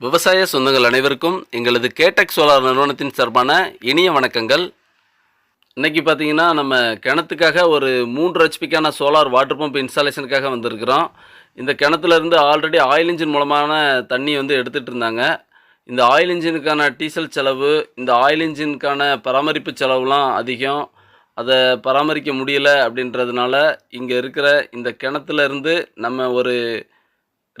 விவசாய சொந்தங்கள் அனைவருக்கும் எங்களது கேடெக் சோலார் நிறுவனத்தின் சார்பான இனிய வணக்கங்கள். இன்றைக்கி பார்த்தீங்கன்னா நம்ம கிணத்துக்காக ஒரு மூன்று ஹெச்பிக்கான சோலார் வாட்டர் பம்ப் இன்ஸ்டாலேஷனுக்காக வந்திருக்கிறோம். இந்த கிணத்துலேருந்து ஆல்ரெடி ஆயில் இன்ஜின் மூலமான தண்ணி வந்து எடுத்துகிட்டு இருந்தாங்க. இந்த ஆயில் இன்ஜினுக்கான டீசல் செலவு இந்த ஆயில் இன்ஜினுக்கான பராமரிப்பு செலவுலாம் அதிகம். அதை பராமரிக்க முடியல அப்படின்றதுனால இங்கே இருக்கிற இந்த கிணத்துலேருந்து நம்ம ஒரு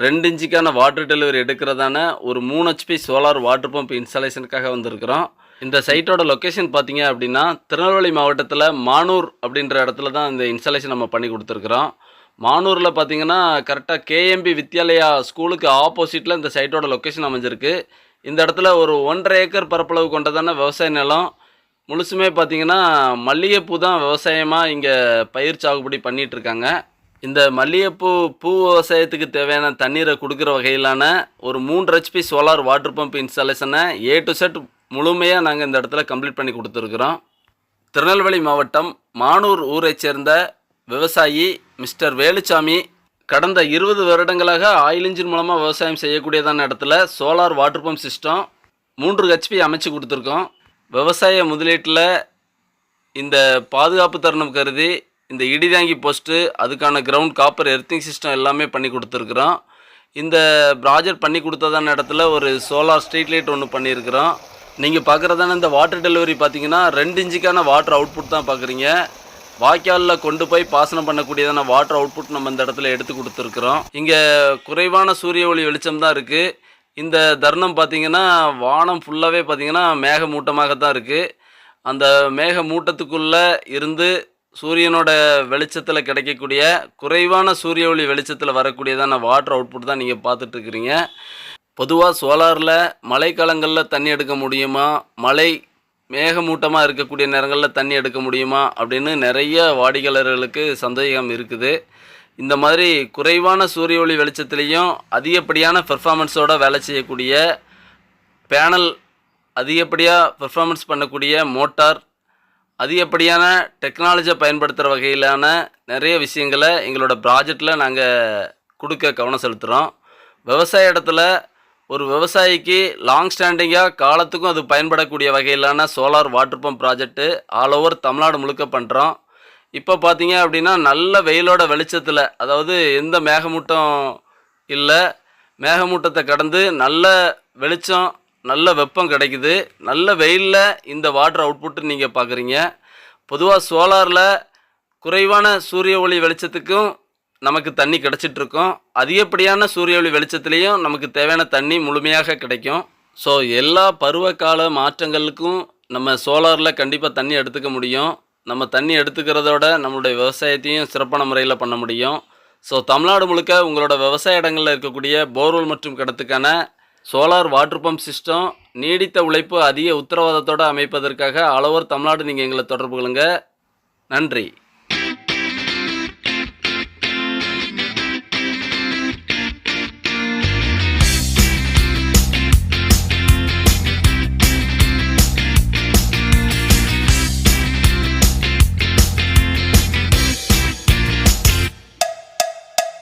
ரெண்டு இன்ச்சுக்கான வாட்டர் டெலிவரி எடுக்கிறதான ஒரு மூணு ஹெச்பி சோலார் வாட்டர் பம்ப் இன்ஸ்டாலேஷனுக்காக வந்திருக்கிறோம். இந்த சைட்டோட லொக்கேஷன் பார்த்தீங்க அப்படின்னா திருநெல்வேலி மாவட்டத்தில் மானூர் அப்படின்ற இடத்துல தான் இந்த இன்ஸ்டாலேஷன் நம்ம பண்ணி கொடுத்துருக்குறோம். மானூரில் பார்த்தீங்கன்னா கரெக்டாக கேஎம்பி வித்யாலயா ஸ்கூலுக்கு ஆப்போசிட்டில் இந்த சைட்டோட லொக்கேஷன் அமைஞ்சிருக்கு. இந்த இடத்துல ஒரு ஒன்றரை ஏக்கர் பரப்பளவு கொண்டதான விவசாய நிலம். முழுசுமே பார்த்தீங்கன்னா மல்லிகைப்பூ தான் விவசாயமாக இங்கே பயிர் சாகுபடி பண்ணிகிட்ருக்காங்க இந்த மல்லிகைப்பூ பூ விவசாயத்துக்கு தேவையான தண்ணீரை கொடுக்குற வகையிலான ஒரு மூன்று ஹெச்பி சோலார் வாட்டர் பம்ப் இன்ஸ்டாலேஷனை ஏ டு செட் முழுமையாக நாங்கள் இந்த இடத்துல கம்ப்ளீட் பண்ணி கொடுத்துருக்குறோம். திருநெல்வேலி மாவட்டம் மானூர் ஊரைச் சேர்ந்த விவசாயி மிஸ்டர் வேலுச்சாமி கடந்த இருபது வருடங்களாக ஆயில் இன்ஜின் மூலமாக விவசாயம் செய்யக்கூடியதான இடத்துல சோலார் வாட்டர் பம்ப் சிஸ்டம் மூன்று ஹெச்பி அமைச்சு கொடுத்துருக்கோம். விவசாய முதலீட்டில் இந்த பாதுகாப்பு தருணம் கருதி இந்த இடிதாங்கி போஸ்ட்டு அதுக்கான கிரவுண்ட் காப்பர் எர்த்திங் சிஸ்டம் எல்லாமே பண்ணி கொடுத்துருக்குறோம். இந்த ப்ராஜெக்ட் பண்ணி கொடுத்ததான இடத்துல ஒரு சோலார் ஸ்ட்ரீட் லைட் ஒன்று பண்ணியிருக்கிறோம். நீங்கள் பார்க்குறதான இந்த வாட்டர் டெலிவரி பார்த்தீங்கன்னா ரெண்டு இன்ச்சுக்கான வாட்டர் அவுட்புட் தான் பார்க்குறீங்க. வாய்க்காலில் கொண்டு போய் பாசனம் பண்ணக்கூடியதான வாட்டர் அவுட்புட் நம்ம இந்த இடத்துல எடுத்து கொடுத்துருக்குறோம். இங்கே குறைவான சூரிய ஒளி வெளிச்சம் தான் இருக்குது இந்த தருணம் பார்த்தீங்கன்னா வானம் ஃபுல்லாகவே பார்த்தீங்கன்னா மேகமூட்டமாக தான் இருக்குது அந்த மேகமூட்டத்துக்குள்ளே இருந்து சூரியனோட வெளிச்சத்தில் கிடைக்கக்கூடிய குறைவான சூரிய ஒளி வெளிச்சத்தில் வரக்கூடியதான வாட்டர் அவுட்புட் தான் நீங்கள் பார்த்துட்ருக்குறீங்க பொதுவாக சோலாரில் மழைக்காலங்களில் தண்ணி எடுக்க முடியுமா? மழை மேகமூட்டமாக இருக்கக்கூடிய நேரங்களில் தண்ணி எடுக்க முடியுமா? அப்படின்னு நிறைய வாடிக்கையாளர்களுக்கு சந்தேகம் இருக்குது. இந்த மாதிரி குறைவான சூரிய ஒளி வெளிச்சத்துலேயும் அதிகப்படியான பெர்ஃபார்மன்ஸோட வேலை செய்யக்கூடிய பேனல் அதிகப்படியாக பெர்ஃபார்மன்ஸ் பண்ணக்கூடிய மோட்டார் அதிகப்படியான டெக்னாலஜியை பயன்படுத்துகிற வகையிலான நிறைய விஷயங்களை எங்களோட ப்ராஜெக்டில் நாங்கள் கொடுக்க கவனம் செலுத்துகிறோம் விவசாய இடத்துல ஒரு விவசாயிக்கு லாங் ஸ்டாண்டிங்காக காலத்துக்கும் அது பயன்படக்கூடிய வகையிலான solar water pump project all over Tamil Nadu முழுக்க பண்ணுறோம் இப்போ பார்த்தீங்க அப்படின்னா நல்ல வெயிலோட வெளிச்சத்தில் அதாவது எந்த மேகமூட்டம் இல்லை மேகமூட்டத்தை கடந்து நல்ல வெளிச்சம் நல்ல வெப்பம் கிடைக்குது. நல்ல வெயிலில் இந்த வாட்டர் அவுட்புட்டு நீங்கள் பார்க்குறீங்க பொதுவாக சோலாரில் குறைவான சூரிய ஒளி வெளிச்சத்துக்கும் நமக்கு தண்ணி கிடச்சிட்ருக்கோம். அதிகப்படியான சூரிய ஒளி வெளிச்சத்துலேயும் நமக்கு தேவையான தண்ணி முழுமையாக கிடைக்கும். ஸோ எல்லா பருவகால மாற்றங்களுக்கும் நம்ம சோலாரில் கண்டிப்பாக தண்ணி எடுத்துக்க முடியும். நம்ம தண்ணி எடுத்துக்கிறதோட நம்மளுடைய விவசாயத்தையும் சிறப்பான முறையில் பண்ண முடியும். ஸோ தமிழ்நாடு முழுக்க உங்களோட விவசாய இடங்களில் இருக்கக்கூடிய போர்வெல் மற்றும் கிணத்துக்கான சோலார் வாட்டர் பம்ப் சிஸ்டம் நீடித்த உழைப்பு அதிக உத்தரவாதத்தோடு அமைப்பதற்காக அளவர் தமிழ்நாடு நீங்கள் எங்களை தொடர்பு கொள்ளுங்க. நன்றி.